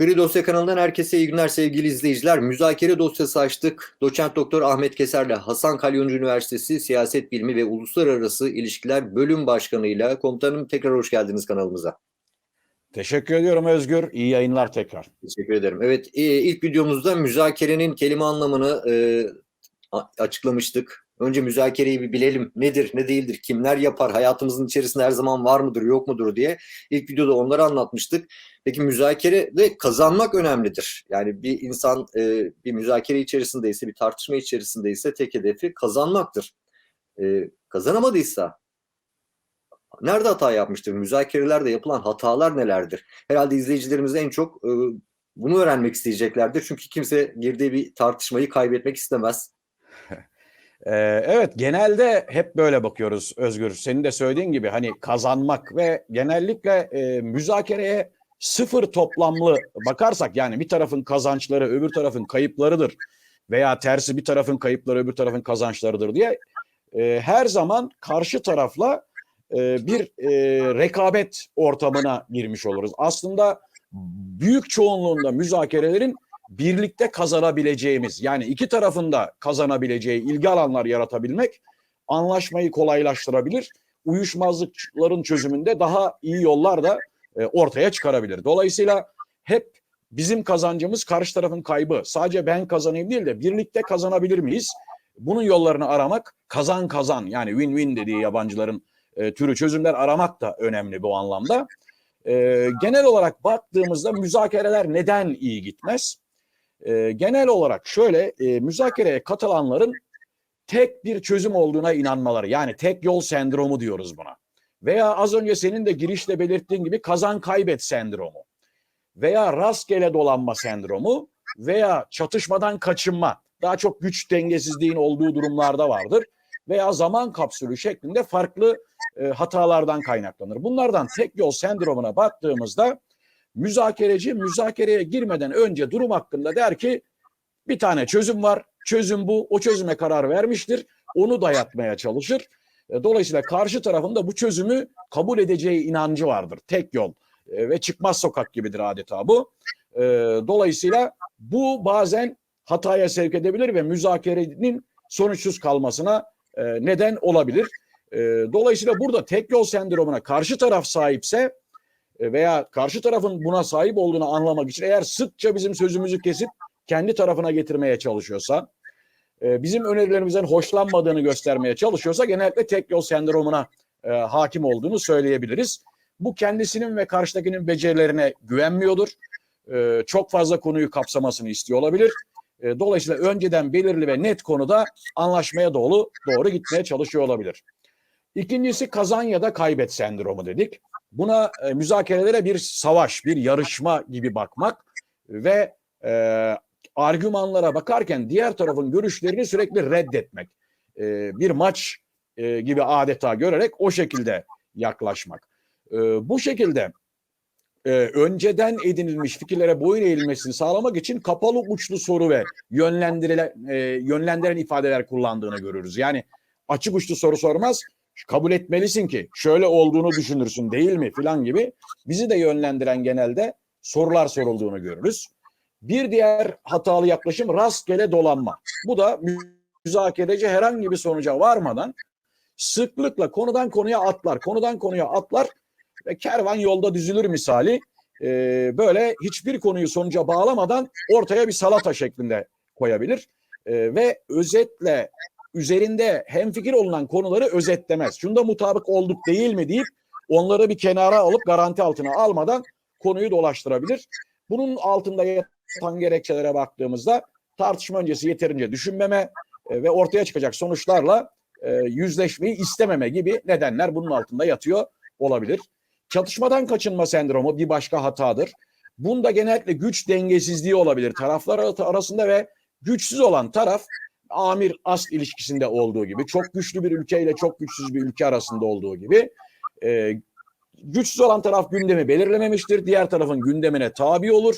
Gri Dosya kanalından herkese iyi günler sevgili izleyiciler. Müzakere dosyası açtık. Doçent Doktor Ahmet Keser'le Hasan Kalyoncu Üniversitesi Siyaset Bilimi ve Uluslararası İlişkiler Bölüm Başkanı'yla komutanım tekrar hoş geldiniz kanalımıza. Teşekkür ediyorum Özgür. İyi yayınlar tekrar. Teşekkür ederim. Evet e, ilk videomuzda müzakerenin kelime anlamını e, açıklamıştık. Önce müzakereyi bir bilelim. Nedir, ne değildir, kimler yapar, hayatımızın içerisinde her zaman var mıdır, yok mudur diye. İlk videoda onları anlatmıştık. Peki müzakere de kazanmak önemlidir. Yani bir insan e, bir müzakere içerisindeyse, bir tartışma içerisindeyse tek hedefi kazanmaktır. E, kazanamadıysa nerede hata yapmıştır? Müzakerelerde yapılan hatalar nelerdir? Herhalde izleyicilerimiz en çok e, bunu öğrenmek isteyeceklerdir. Çünkü kimse girdiği bir tartışmayı kaybetmek istemez. Ee, evet genelde hep böyle bakıyoruz Özgür. Senin de söylediğin gibi hani kazanmak ve genellikle e, müzakereye sıfır toplamlı bakarsak yani bir tarafın kazançları öbür tarafın kayıplarıdır veya tersi bir tarafın kayıpları öbür tarafın kazançlarıdır diye e, her zaman karşı tarafla e, bir e, rekabet ortamına girmiş oluruz. Aslında büyük çoğunluğunda müzakerelerin birlikte kazanabileceğimiz yani iki tarafında kazanabileceği ilgi alanlar yaratabilmek anlaşmayı kolaylaştırabilir. Uyuşmazlıkların çözümünde daha iyi yollar da e, ortaya çıkarabilir. Dolayısıyla hep bizim kazancımız karşı tarafın kaybı. Sadece ben kazanayım değil de birlikte kazanabilir miyiz? Bunun yollarını aramak kazan kazan yani win-win dediği yabancıların e, türü çözümler aramak da önemli bu anlamda. E, genel olarak baktığımızda müzakereler neden iyi gitmez? E, genel olarak şöyle e, müzakereye katılanların tek bir çözüm olduğuna inanmaları yani tek yol sendromu diyoruz buna. Veya az önce senin de girişte belirttiğin gibi kazan kaybet sendromu veya rastgele dolanma sendromu veya çatışmadan kaçınma daha çok güç dengesizliğin olduğu durumlarda vardır veya zaman kapsülü şeklinde farklı e, hatalardan kaynaklanır. Bunlardan tek yol sendromuna baktığımızda müzakereci müzakereye girmeden önce durum hakkında der ki bir tane çözüm var. Çözüm bu. O çözüme karar vermiştir. Onu dayatmaya çalışır. E, Dolayısıyla karşı tarafın da bu çözümü kabul edeceği inancı vardır. Tek yol E, ve çıkmaz sokak gibidir adeta bu. E, Dolayısıyla bu bazen hataya sevk edebilir ve müzakerenin sonuçsuz kalmasına neden olabilir. Dolayısıyla burada tek yol sendromuna karşı taraf sahipse veya karşı tarafın buna sahip olduğunu anlamak için eğer sıkça bizim sözümüzü kesip kendi tarafına getirmeye çalışıyorsa, e, bizim önerilerimizden hoşlanmadığını göstermeye çalışıyorsa genellikle tek yol sendromuna e, hakim olduğunu söyleyebiliriz. Bu kendisinin ve karşıdakinin becerilerine güvenmiyordur. E, çok fazla konuyu kapsamasını istiyor olabilir. E, dolayısıyla önceden belirli ve net konuda anlaşmaya doğru doğru gitmeye çalışıyor olabilir. İkincisi kazan ya da kaybet sendromu dedik. Buna e, müzakerelere bir savaş, bir yarışma gibi bakmak ve e, argümanlara bakarken diğer tarafın görüşlerini sürekli reddetmek. E, bir maç e, gibi adeta görerek o şekilde yaklaşmak. E, bu şekilde e, önceden edinilmiş fikirlere boyun eğilmesini sağlamak için kapalı uçlu soru ve yönlendirilen, e, yönlendiren ifadeler kullandığını görürüz. Yani açık uçlu soru sormaz, kabul etmelisin ki şöyle olduğunu düşünürsün değil mi filan gibi bizi de yönlendiren genelde sorular sorulduğunu görürüz. Bir diğer hatalı yaklaşım rastgele dolanma. Bu da müzakereci herhangi bir sonuca varmadan sıklıkla konudan konuya atlar, konudan konuya atlar ve kervan yolda düzülür misali e, böyle hiçbir konuyu sonuca bağlamadan ortaya bir salata şeklinde koyabilir E, ve özetle üzerinde hemfikir olunan konuları özetlemez. Şunda mutabık olduk değil mi deyip onları bir kenara alıp garanti altına almadan konuyu dolaştırabilir. Bunun altında yatan gerekçelere baktığımızda tartışma öncesi yeterince düşünmeme e, ve ortaya çıkacak sonuçlarla e, yüzleşmeyi istememe gibi nedenler bunun altında yatıyor olabilir. Çatışmadan kaçınma sendromu bir başka hatadır. Bunda genellikle güç dengesizliği olabilir taraflar arasında ve güçsüz olan taraf amir ast ilişkisinde olduğu gibi çok güçlü bir ülke ile çok güçsüz bir ülke arasında olduğu gibi e, güçsüz olan taraf gündemi belirlememiştir. Diğer tarafın gündemine tabi olur.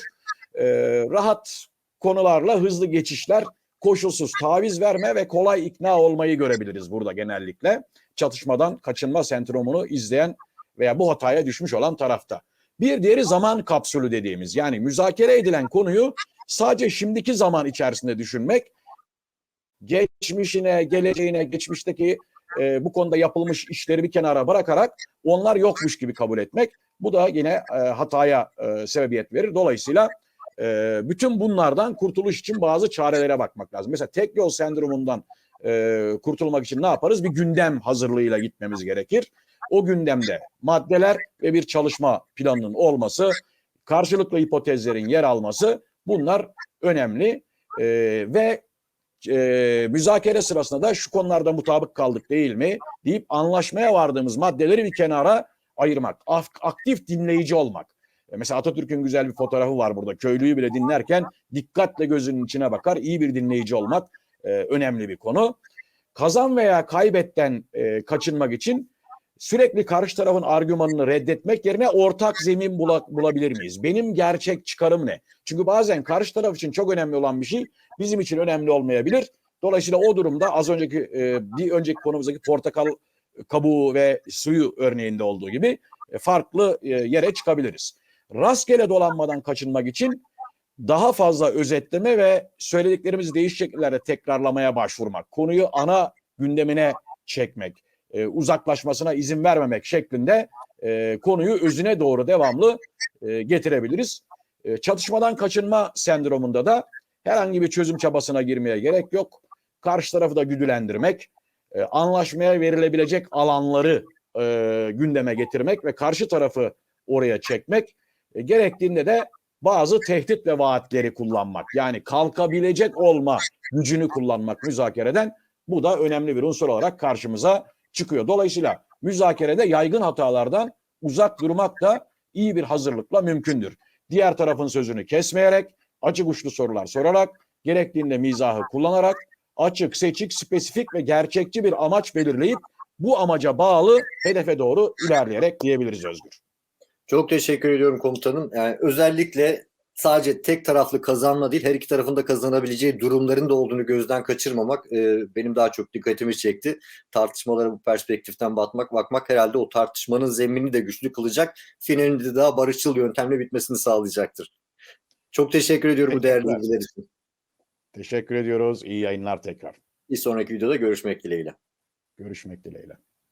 E, rahat konularla hızlı geçişler, koşulsuz taviz verme ve kolay ikna olmayı görebiliriz burada genellikle. Çatışmadan kaçınma sendromunu izleyen veya bu hataya düşmüş olan tarafta. Bir diğeri zaman kapsülü dediğimiz yani müzakere edilen konuyu sadece şimdiki zaman içerisinde düşünmek, geçmişine, geleceğine, geçmişteki e, bu konuda yapılmış işleri bir kenara bırakarak onlar yokmuş gibi kabul etmek. Bu da yine e, hataya e, sebebiyet verir. Dolayısıyla e, bütün bunlardan kurtuluş için bazı çarelere bakmak lazım. Mesela tek yol sendromundan e, kurtulmak için ne yaparız? Bir gündem hazırlığıyla gitmemiz gerekir. O gündemde maddeler ve bir çalışma planının olması, karşılıklı hipotezlerin yer alması bunlar önemli E, ve e, müzakere sırasında da şu konularda mutabık kaldık değil mi deyip anlaşmaya vardığımız maddeleri bir kenara ayırmak, aktif dinleyici olmak. E, Mesela Atatürk'ün güzel bir fotoğrafı var burada. Köylüyü bile dinlerken dikkatle gözünün içine bakar. İyi bir dinleyici olmak e, önemli bir konu. Kazan veya kaybetten e, kaçınmak için sürekli karşı tarafın argümanını reddetmek yerine ortak zemin bula- bulabilir miyiz? Benim gerçek çıkarım ne? Çünkü bazen karşı taraf için çok önemli olan bir şey bizim için önemli olmayabilir. Dolayısıyla o durumda az önceki e, bir önceki konumuzdaki portakal kabuğu ve suyu örneğinde olduğu gibi e, farklı e, yere çıkabiliriz. Rastgele dolanmadan kaçınmak için daha fazla özetleme ve söylediklerimizi değişik şekillerde tekrarlamaya başvurmak, konuyu ana gündemine çekmek, e, uzaklaşmasına izin vermemek şeklinde e, konuyu özüne doğru devamlı e, getirebiliriz. E, çatışmadan kaçınma sendromunda da herhangi bir çözüm çabasına girmeye gerek yok. Karşı tarafı da güdülendirmek, e, anlaşmaya verilebilecek alanları e, gündeme getirmek ve karşı tarafı oraya çekmek, e, gerektiğinde de bazı tehdit ve vaatleri kullanmak. Yani kalkabilecek olma gücünü kullanmak müzakereden bu da önemli bir unsur olarak karşımıza çıkıyor. Dolayısıyla müzakerede yaygın hatalardan uzak durmak da iyi bir hazırlıkla mümkündür. Diğer tarafın sözünü kesmeyerek, açık uçlu sorular sorarak, gerektiğinde mizahı kullanarak, açık, seçik, spesifik ve gerçekçi bir amaç belirleyip bu amaca bağlı hedefe doğru ilerleyerek diyebiliriz Özgür. Çok teşekkür ediyorum komutanım. Yani özellikle sadece tek taraflı kazanma değil, her iki tarafın da kazanabileceği durumların da olduğunu gözden kaçırmamak e, benim daha çok dikkatimi çekti. Tartışmalara bu perspektiften bakmak, bakmak herhalde o tartışmanın zeminini de güçlü kılacak. Finalinde de daha barışçıl yöntemle bitmesini sağlayacaktır. Çok teşekkür ediyorum bu değerli bilgiler için. Teşekkür ediyoruz. İyi yayınlar tekrar. Bir sonraki videoda görüşmek dileğiyle. Görüşmek dileğiyle.